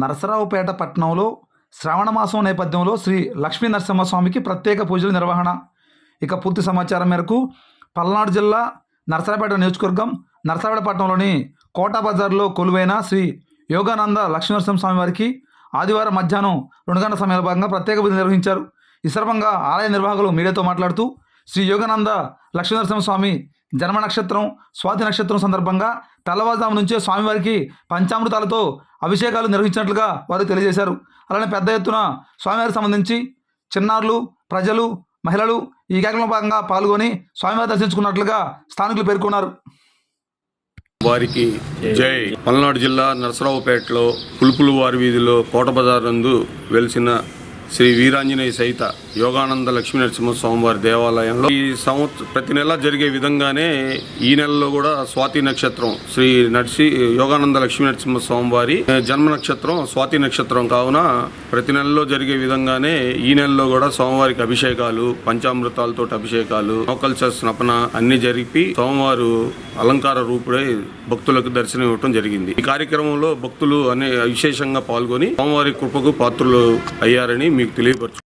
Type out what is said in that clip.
నరసరావుపేట పట్టణంలో శ్రావణమాసం నేపథ్యంలో శ్రీ లక్ష్మీ నరసింహస్వామికి ప్రత్యేక పూజల నిర్వహణ. ఇక పూర్తి సమాచారం మేరకు పల్నాడు జిల్లా నరసరావుపేట నియోజకవర్గం నరసరావుపేట పట్టణంలోని కోటా బజార్లో కొలువైన శ్రీ యోగానంద లక్ష్మీ నరసింహస్వామి వారికి ఆదివారం మధ్యాహ్నం రెండు గంటల సమయంలో భాగంగా ప్రత్యేక పూజలు నిర్వహించారు. ఈ సందర్భంగా ఆలయ నిర్వాహకులు మీడియాతో మాట్లాడుతూ శ్రీ యోగానంద లక్ష్మీనరసింహ స్వామి జన్మ నక్షత్రం స్వాతి నక్షత్రం సందర్భంగా తెల్లవారుజాము నుంచే స్వామివారికి పంచామృతాలతో అభిషేకాలు నిర్వహించినట్లుగా వారు తెలియజేశారు. అలానే పెద్ద ఎత్తున స్వామివారికి సంబంధించి చిన్నారులు ప్రజలు మహిళలు ఈ కార్యక్రమంలో భాగంగా పాల్గొని స్వామివారి దర్శించుకున్నట్లుగా స్థానికులు పేర్కొన్నారు. వారికి జై. పల్నాడు జిల్లా నరసరావుపేటలో పులుపులు వారి వీధిలో కోట బజార్ నందు వెలిసిన శ్రీ వీరాంజనేయ సహిత యోగానంద లక్ష్మీ నరసింహ స్వామివారి దేవాలయంలో ఈ సంవత్సరం ప్రతి నెల జరిగే విధంగానే ఈ నెలలో కూడా స్వాతి నక్షత్రం శ్రీ నర్సి యోగానంద లక్ష్మీ నరసింహ స్వామివారి జన్మ నక్షత్రం స్వాతి నక్షత్రం కావున ప్రతి నెలలో జరిగే విధంగానే ఈ నెలలో కూడా స్వామివారికి అభిషేకాలు పంచామృతాలతో అభిషేకాలు నోకల్చ స్నపన అన్ని జరిపి స్వామివారు అలంకార రూపుడై భక్తులకు దర్శనం ఇవ్వటం జరిగింది. ఈ కార్యక్రమంలో భక్తులు అనే విశేషంగా పాల్గొని స్వామివారి కృపకు పాత్రులు అయ్యారని మీకు తెలియపరచు